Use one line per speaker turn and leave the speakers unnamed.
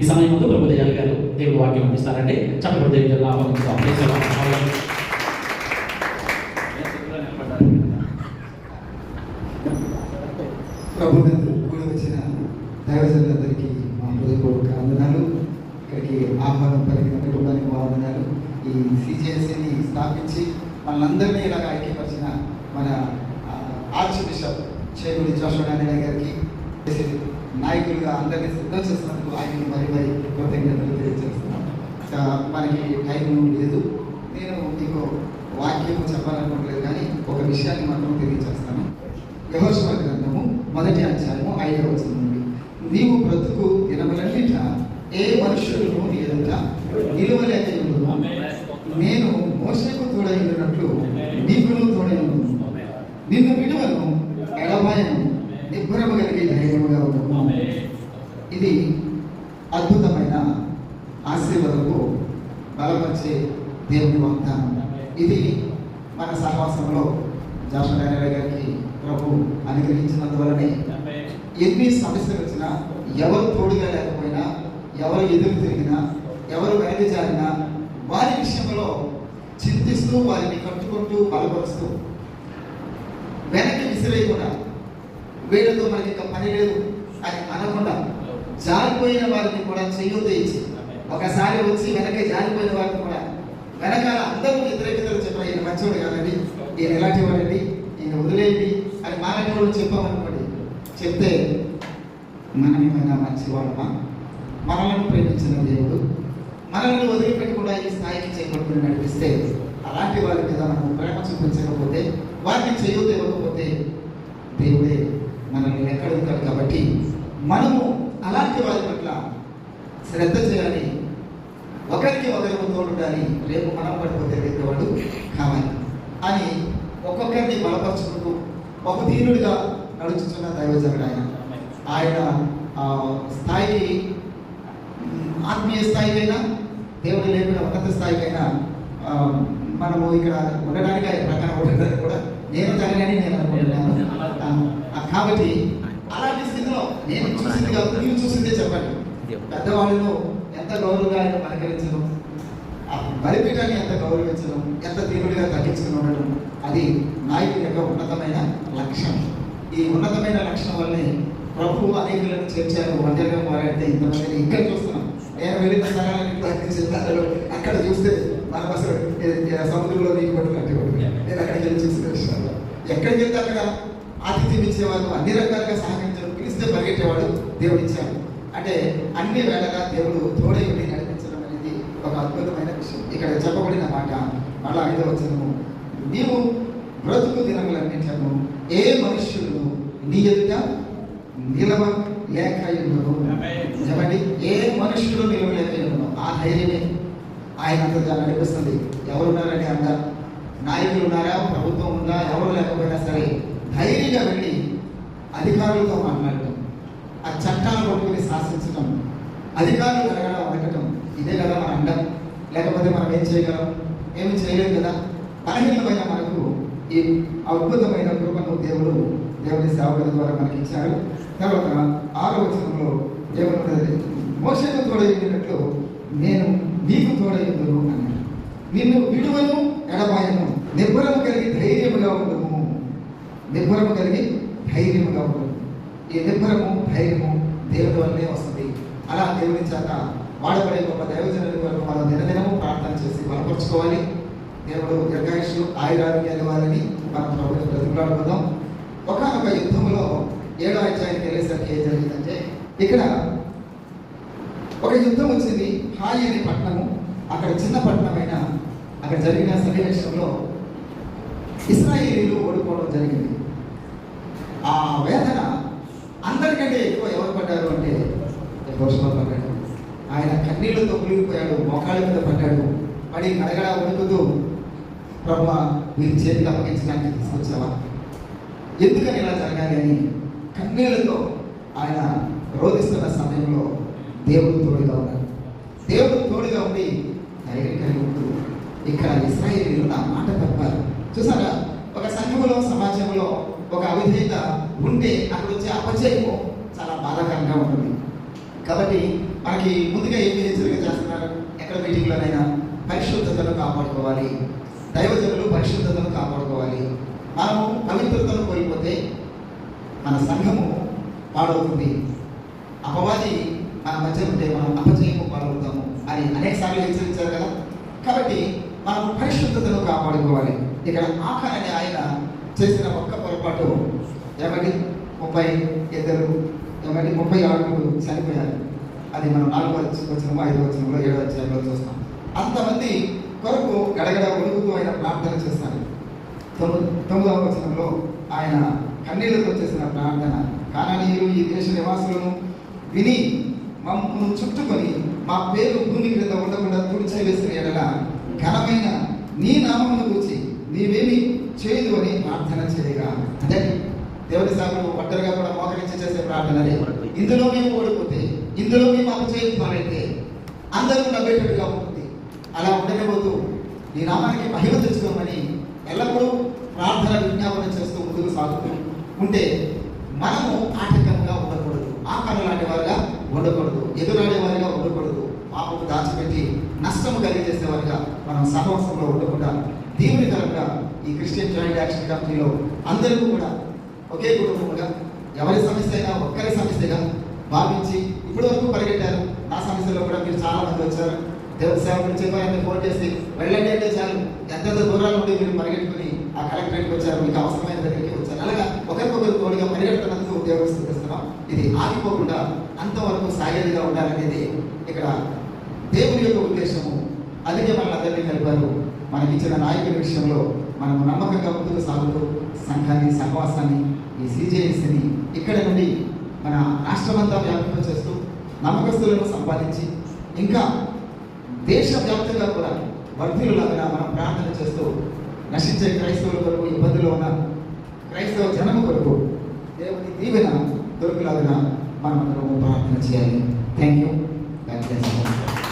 ఈ సమయంలో ప్రభు దయాలు గారు దేవుడు వాక్యం అందిస్తారంటే చప్పటి జిల్లా ఆహ్వానిస్తాం
ప్రభు కూడా వచ్చిన దైవజనులందరికీ మా హృదయపూర్వక వందనాలు. ఇక్కడికి ఆహ్వానం పలికిన కుటుంబానికి మా వందనాలు. ఈ సిజిఎస్సిని స్థాపించి మనందరినీ ఇలాగ ఐక్యపరిచిన మన ఆర్చ్ బిషప్ చేగుడి జోషోడాని గారికి. నాయకులుగా అందరినీ సిద్ధం చేసినందుకు ఆయనకు మరి మరి కృతజ్ఞతలు తెలియజేస్తున్నాం ఇంకా మనకి టైం లేదు. నేను మీకు వాక్యం చెప్పాలనుకోవట్లేదు కానీ ఒక విషయాన్ని మాత్రం తెలియజేస్తాను. యహోశివ గ్రంథము మొదటి అధ్యాయము ఐదవ నుండి. నీవు బ్రతుకు దినములన్నిట ఏ మనుషులను ఎదుట నిలువలేక. నేను మోసకు తోడైనట్లు నీకును తోడైను నిన్ను విడువను ఎడబాయను నిబ్బరము ఉండను ఇది అద్భుతమైన ఆశీర్వాదము బలపరిచే దేవుని వాగ్దానం. ఇది మన సహవాసంలో జాషా గారికి ప్రభు అనుగ్రహించినందువలనే ఎన్ని సమస్యలు వచ్చినా ఎవరు తోడుగా లేకపోయినా ఎవరు ఎదురు తిరిగినా ఎవరు వెనక జారినా వారి విషయంలో చింతిస్తూ వారిని కట్టుకుంటూ బలపరుస్తూ వెనక్కి విసిరేయకుండా వీళ్ళతో మనకి ఇంకా పని లేదు. అని అనకుండా జారిపోయిన వారిని కూడా చెయ్యొద్దు ఇచ్చి ఒకసారి వచ్చి వెనకే జారిపోయిన వారిని కూడా వెనకాల అందరూ వ్యతిరేకతలు చెప్పారు ఈయన మంచివాడు కాదండి. ఈయన ఎలాంటి వాడండి? ఈయన వదిలేయండి అని మాలాంటి వాళ్ళు చెప్పామనుకోండి. చెప్తే మనమేమైనా ఏమైనా మంచివాళ్ళమా మనలను ప్రేమించిన దేవుడు మనల్ని వదిలిపెట్టకుండా ఈ స్థాయికి చేపట్టుకుని నడిపిస్తే అలాంటి వారి మీద మనం ప్రేమ చూపించకపోతే వారిని చేయొద్దు ఇవ్వకపోతే దేవుడే మనల్ని ఎక్కడ ఉంటాడు కాబట్టి మనము అలాంటి వారి పట్ల శ్రద్ధ చేయాలి. ఒకరికి ఒకరికి తోడుండాలి. రేపు మనం పడిపోతే రేపేవాడు కావాలి. అని ఒక్కొక్కరిని బలపరుచుకుంటూ ఒక దీనుడిగా నడుచుతున్న దైవజనుడు ఆయన. ఆయన స్థాయి ఆత్మీయ స్థాయికైనా దేవుడు లేపిన ఉన్నత స్థాయికైనా మనము ఇక్కడ ఉండడానికి ఆయన ప్రకారం ఉండడానికి కూడా నేను తగలని నేను అనుకుంటున్నాను. కాబట్టి అలాంటి స్థితిలో నేను చూసింది కాదు మీరు చూసిందే చెప్పండి పెద్దవాళ్ళను ఎంత గౌరవంగా ఆయన పలకరించడం ఆ బలిపీఠాన్ని ఎంత గౌరవించడం ఎంత తీవ్రంగా తగ్గించుకుని ఉండడం అది నాయకుడి యొక్క ఉన్నతమైన లక్ష్యం ఈ ఉన్నతమైన లక్ష్యం వల్లే ప్రభు అనేకులను చేర్చారు ఒంటరిగా మారాడితే ఇంతమందిని ఇక్కడ చూస్తున్నాం. నేను వెళ్ళిన స్థలాలను అక్కడ చూస్తే మనం అసలు సముద్రంలో నీకు పట్టుకున్నట్టు నేను అక్కడికి వెళ్ళి చూసిన విషయాలు ఎక్కడికి వెళ్తే అక్కడ ఆతిథ్యం ఇచ్చేవాళ్ళు అన్ని రకాలుగా సహకరించారు పిలిస్తే పరిగెట్టేవాడు దేవుడు ఇచ్చాడు అన్ని వేళగా దేవుడు తోడై ఉండి నడిపించడం అనేది ఒక అద్భుతమైన విషయం. ఇక్కడ చెప్పబడిన మాట మళ్ళా ఐదవ వచనము. నీవు బ్రతుకు దినములన్నింటిను ఏ మనుష్యులను నీ ఎదుట నిలవ లేక. చెప్పండి ఏ మనుష్యుడు నిలవలేక ఉండును. ఆ ధైర్యమే ఆయన అంతగా నడిపిస్తుంది. ఎవరున్నారని అంత? నాయకులు ఉన్నారా ప్రభుత్వం ఉందా? ఎవరు లేకపోయినా సరే ధైర్యంగా వెళ్ళి అధికారులతో మాట్లాడటం ఆ చట్టాలను పట్టుకుని శాసించడం అధికారులు అడగడం అడగటం ఇదే కదా మన అండం. లేకపోతే మనం ఏం చేయగలం? ఏమి చేయలేం కదా? బలహీనమైన మనకు ఈ అద్భుతమైన కృపను దేవుడు దేవుని సేవకుల ద్వారా మనకి ఇచ్చారు తర్వాత ఆరో వచనంలో దేవుడు మోసకు తోడైనట్లు నేను నీకు తోడైందును అన్నాడు. నిన్ను విడువను ఎడబాయను. నిబ్బరం కలిగి ధైర్యముగా ఉండము. నిబ్బరము కలిగి ధైర్యముగా ఉండము. ఈ నిబ్బరము ధైర్యము దేవుడి వల్లే వస్తుంది. అలా దేవుని చేత వాడబడే గొప్ప దైవజనుల కొరకు మనం దినదినము ప్రార్థన చేసి బలపరుచుకోవాలి. దేవుడు దీర్ఘాయుషు ఆయురారోగ్యాలు ఇవ్వాలని మనం ప్రభుత్వం బ్రతుకులాడుకుందాం ఒకనొక యుద్ధంలో ఏడో అధ్యాయానికి వెళ్ళేసరికి ఏం జరిగిందంటే ఇక్కడ ఒక యుద్ధం వచ్చింది. హాయి అనే పట్టణము అక్కడ చిన్న పట్టణమైన అక్కడ జరిగిన సన్నివేశంలో ఇస్రాయేలీలు ఓడిపోవడం జరిగింది. ఆ వేదన అందరికంటే ఎక్కువ ఎవరు పడ్డారు అంటే దోషంలో పడ్డాడు ఆయన కన్నీళ్ళతో కులిగిపోయాడు మోకాళ్ళ మీద పడ్డాడు. పడి అడగడా వణుకుతూ ప్రభు మీరు చేతికి అప్పగించడానికి తీసుకొచ్చావా? ఎందుకని ఇలా జరగాలి అని కన్నీళ్ళతో ఆయన రోధిస్తున్న సమయంలో దేవుడు తోడుగా ఉన్నాడు. దేవుడు తోడుగా ఉండి ధైర్యం కలిగి ఉంటూ ఇక్కడ ఇస్రాయేలీలు నా మాట తప్పారు. చూసారా? ఒక సంఘంలో సమాజంలో ఒక అవిధేయత ఉంటే అక్కడ వచ్చే అపజయము చాలా బాధాకరంగా ఉంటుంది. కాబట్టి మనకి ముందుగా ఏమి హెచ్చరిక చేస్తున్నారు? ఎక్కడ మీటింగ్లోనైనా పరిశుద్ధతను కాపాడుకోవాలి. దైవజనులు పరిశుద్ధతను కాపాడుకోవాలి. మనము పవిత్రతను కోల్పోతే మన సంఘము పాడవుతుంది. అపవాది మన మధ్య ఉంటే మనం అపజయము పాడవుతాము అని అనేక సార్లు హెచ్చరించారు కదా? కాబట్టి మనం పరిశుద్ధతను కాపాడుకోవాలి. ఇక్కడ ఆఖర్ అనే ఆయన చేసిన ఒక్క పొరపాటు ఏమండి? ముప్పై ఇద్దరు ఏమండి ముప్పై ఆరుగురు చనిపోయారు. అది మనం నాలుగో వచ్చిన ఐదో వచ్చినంలో ఏడో వచ్చినంలో చూస్తాం. అంతమంది కొరకు గడగడ వణుకుతూ ఆయన ప్రార్థన చేస్తారు. తొమ్మిది తొమ్మిదవ వచనంలో ఆయన కన్నీళ్ళతో చేసిన ప్రార్థన కాననీయులు ఈ దేశ నివాసులను విని మమ్మల్ని చుట్టుకొని మా పేరు భూమి క్రింద ఉండకుండా తుడిచి వేసిన ఎడల ఘనమైన నీ నామమును గురించి నీవేమి చేయదు అని ప్రార్థన చేయగా దేవుని సాగులు ఒక్కరిగా కూడా మోకరించి చేసే ప్రార్థనలే ఇందులో మేము ఓడిపోతే ఇందులో మేము అపచేయం అందరూ నవ్వేటట్టుగా ఉంటుంది. అలా ఉండకపోతూ నీ నామానికి మహిమ తెచ్చుకోమని ఎల్లప్పుడూ ప్రార్థన విజ్ఞాపన చేస్తూ ముందుకు సాగుతూ ఉంటే మనము ఆటంకంగా ఉండకూడదు. ఆకరణ లాంటి వారుగా ఉండకూడదు. ఎదురాడే వారిగా ఉండకూడదు. పాపకు దాచిపెట్టి నష్టము కలిగజేసే వారిగా మనం సహవాసంలో ఉండకుండా దీవునికరంగా ఈ క్రిస్టియన్ జాయింట్ యాక్షన్ కమిటీలో అందరికీ కూడా ఒకే కుటుంబంగా ఎవరి సమస్యగా ఒక్కరి సమస్యగా భావించి ఇప్పటి వరకు పరిగెట్టారు. నా సమస్యలో కూడా మీరు చాలా మంది వచ్చారు. దేవుని సేవకులు చెప్పారని ఫోన్ చేసి వెళ్ళండి అంటే చాలు. ఎంతెంత దూరాలు ఉండి మీరు పరిగెట్టుకుని ఆ కలెక్టరేట్కి వచ్చారు? మీకు అవసరమైన దగ్గరికి వచ్చారు. అలాగా ఒకరికొకరు తోడుగా పరిగెడుతున్నందుకు ఉద్యోగం ఇది ఆగిపోకుండా అంతవరకు సాగేదిగా ఉండాలనేది ఇక్కడ దేవుని యొక్క ఉద్దేశము. అందుకే మనల్ని కలిపారు. మనకిచ్చిన నాయకుల విషయంలో మనం నమ్మకంగా ముందుకు సాగుతూ సంఘాన్ని సహవాసాన్ని ఈ సిజేఎస్ని ఇక్కడ నుండి మన రాష్ట్రమంతా వ్యాప్తం చేస్తూ నమ్మకస్తులను సంపాదించి ఇంకా దేశవ్యాప్తంగా కూడా వర్ధులులాగా మనం ప్రార్థన చేస్తూ నశించే క్రైస్తవుల కొరకు ఇబ్బందులు ఉన్న క్రైస్తవ జనము కొరకు దేవుని దీవెన దొరికిలాగా మనం ప్రార్థన చేయాలి. Thank you